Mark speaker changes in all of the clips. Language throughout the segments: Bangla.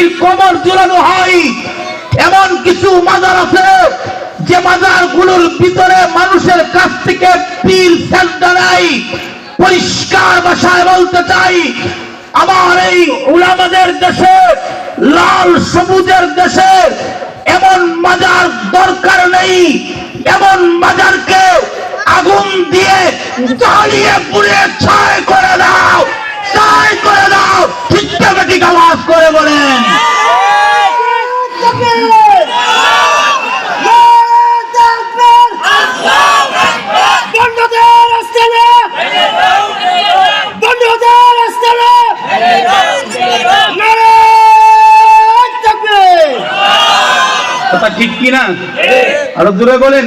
Speaker 1: নর্তকীর কমর জোড়ানো হয়। এমন কিছু মাজার আছে, যে মাজারগুলোর ভিতরে মানুষের কাছ থেকে পীর সেন্টার নাই পরিষ্কার ভাষায় বলতে চাই। আমার এই উলামাদের দেশে, লাল সবুজের দেশে এমন মাজার দরকার নেই। এমন মাজারকে আগুন দিয়ে জ্বালিয়ে পুড়ে ছাই করে দাও, ছাই করে দাও ঠিক আওয়াজ করে কথা ঠিক কি না আরও দূরে বলেন।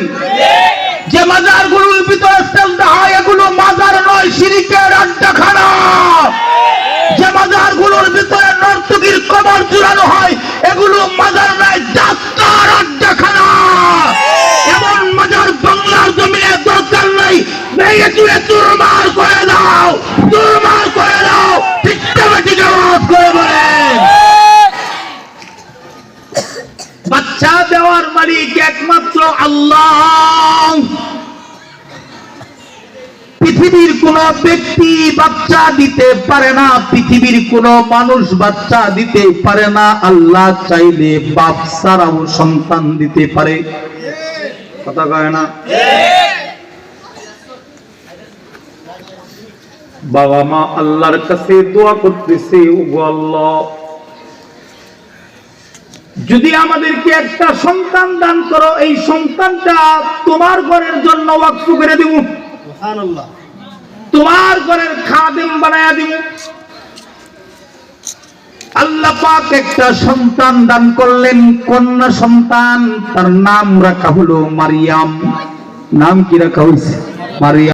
Speaker 1: যে মাজারগুলোর ভিতরে সেলতে হয়, এগুলো মাজার নয়, সিরিকের আড্ডাখানা যে মাজারগুলোর ভিতরে নর্তকীর কবর জুড়ানো হয়, এগুলো মাজার নয়, ডাক্তার আড্ডাখানা এমন মাজার বাংলার জমিনে দরকার নাই। ভেঙে চুড়ে চুরমার করে দাও, চুরমার করে দাও ঠিক ঠিক আওয়াজ করে বলেন বাচ্চা দেওয়ার মালিক একমাত্র আল্লাহ। পৃথিবীর কোন ব্যক্তি বাচ্চা দিতে পারে না, পৃথিবীর কোন মানুষ বাচ্চা দিতে পারে না। আল্লাহ চাইলে বাপ সারাও সন্তান দিতে পারে। কথা কয় না? বাবা মা আল্লাহর কাছে দোয়া করতেছে, ওগো আল্লাহ যদি আমাদেরকে একটা সন্তান দান করো এই সন্তানটা তোমার ঘরের জন্য ওয়াকফ করে দিব। তোমার ঘরের খাদেম বানায়া দিব। আল্লাহ পাক একটা সন্তান দান করলেন কন্যা সন্তান তার নাম রাখা হলো মারিয়াম। নাম কি রাখা হয়েছে? মারিয়াম।